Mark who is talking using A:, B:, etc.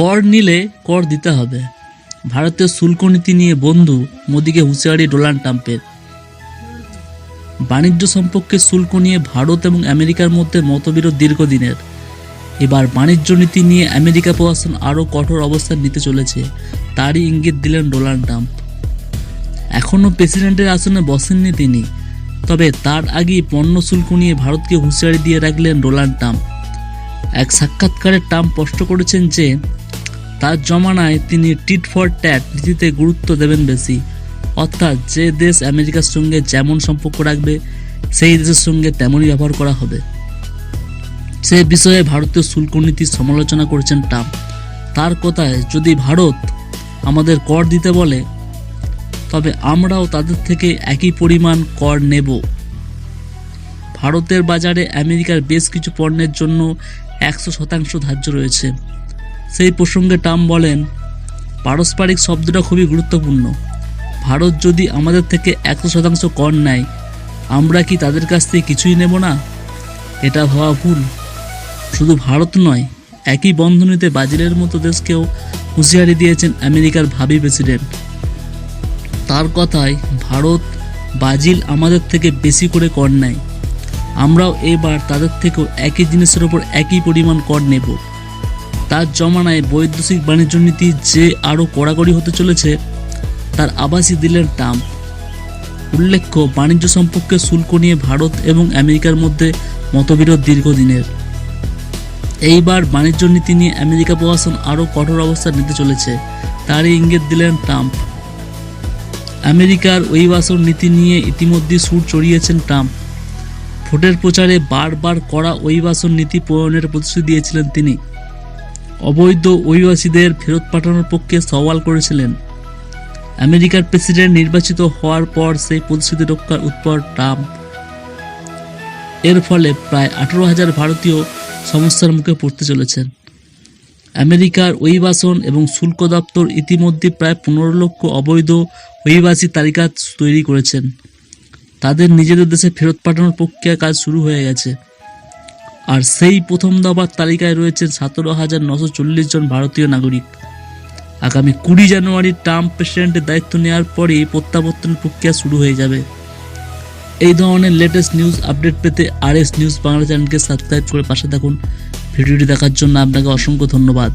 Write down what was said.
A: কর নিলে কর দিতে হবে। ভারতের শুল্ক নীতি নিয়ে বন্ধু মোদিকে হুঁশিয়ারি ডোনাল্ড ট্রাম্পের। বাণিজ্য সম্পর্কে শুল্ক নিয়ে ভারত এবং আমেরিকার মধ্যে মতবিরোধ দীর্ঘদিনের। এবার বাণিজ্য নীতি নিয়ে আমেরিকা প্রশাসন আরও কঠোর অবস্থান নিতে চলেছে, তারই ইঙ্গিত দিলেন ডোনাল্ড ট্রাম্প। এখনও প্রেসিডেন্টের আসনে বসেননি তিনি, তবে তার আগেই পণ্য শুল্ক নিয়ে ভারতকে হুঁশিয়ারি দিয়ে রাখলেন ডোনাল্ড ট্রাম্প। এক সাক্ষাৎকারে ট্রাম্প স্পষ্ট করেছেন যে তার জমানায় তিনি টিট ফর ট্যাট নীতিতে গুরুত্ব দেবেন বেশি। অর্থাৎ যে দেশ আমেরিকার সঙ্গে যেমন সম্পর্ক রাখবে, সেই দেশের সঙ্গে তেমনই ব্যবহার করা হবে। সে বিষয়ে ভারতীয় শুল্ক নীতির সমালোচনা করেছেন ট্রাম্প। তার কথায়, যদি ভারত আমাদের কর দিতে বলে, তবে আমরাও তাদের থেকে একই পরিমাণ কর নেব। ভারতের বাজারে আমেরিকার বেশ কিছু পণ্যের জন্য একশো শতাংশ ধার্য রয়েছে। সেই প্রসঙ্গে ট্রাম্প বলেন, পারস্পরিক শব্দটা খুবই গুরুত্বপূর্ণ। ভারত যদি আমাদের থেকে একশো শতাংশ কর নেয়, আমরা কি তাদের কাছ থেকে কিছুই নেব না? এটা ভাবা ভুল। শুধু ভারত নয়, একই বন্ধনীতে ব্রাজিলের মতো দেশকেও হুঁশিয়ারি দিয়েছেন আমেরিকার ভাবি প্রেসিডেন্ট। তার কথায়, ভারত, ব্রাজিল আমাদের থেকে বেশি করে কর নেয়। আমরাও এবার তাদের থেকেও একই জিনিসের ওপর একই পরিমাণ কর নেব। তার জমানায় বৈদেশিক বাণিজ্য নীতি যে আরও কড়াকড়ি হতে চলেছে, তার আভাসই দিলেন ট্রাম্প উল্লেখ্য, বাণিজ্য সম্পর্কে শুল্ক নিয়ে ভারত এবং আমেরিকার মধ্যে মতবিরোধ দীর্ঘদিনের। এইবার বাণিজ্য নীতি নিয়ে আমেরিকা প্রশাসন আরও কঠোর অবস্থা নিতে চলেছে, তারই ইঙ্গিত দিলেন ট্রাম্প। আমেরিকার অভিবাসন নীতি নিয়ে ইতিমধ্যে সুর চড়িয়েছেন ট্রাম্প। ভোটের প্রচারে বারবার কড়া অভিবাসন নীতি প্রণয়নের প্রতিশ্রুতি দিয়েছিলেন তিনি। অবৈধ অভিবাসীদের ফেরত পাঠানোর পক্ষে সওয়াল করেছিলেন। আমেরিকার প্রেসিডেন্ট নির্বাচিত হওয়ার পর সেই প্রতিশ্রুতি রক্ষার উৎপর ট্রাম্প। এর ফলে প্রায় আঠারো হাজার ভারতীয় সমস্যার মুখে পড়তে চলেছেন। আমেরিকার অভিবাসন এবং শুল্ক দপ্তর ইতিমধ্যে প্রায় পনেরো লক্ষ অবৈধ অভিবাসী তালিকা তৈরি করেছেন। তাদের নিজেদের দেশে ফেরত পাঠানোর প্রক্রিয়া কাজ শুরু হয়ে গেছে। আর সেই প্রথম দফার তালিকায় রয়েছেন সতেরো হাজার নশো চল্লিশ জন ভারতীয় নাগরিক। আগামী কুড়ি জানুয়ারি ট্রাম্প প্রেসিডেন্টের দায়িত্ব নেওয়ার পরে প্রত্যাবর্তন প্রক্রিয়া শুরু হয়ে যাবে। এই ধরনের লেটেস্ট নিউজ আপডেট পেতে আর এস নিউজ বাংলা চ্যানেলকে সাবস্ক্রাইব করে পাশে থাকুন। ভিডিওটি দেখার জন্য আপনাকে অসংখ্য ধন্যবাদ।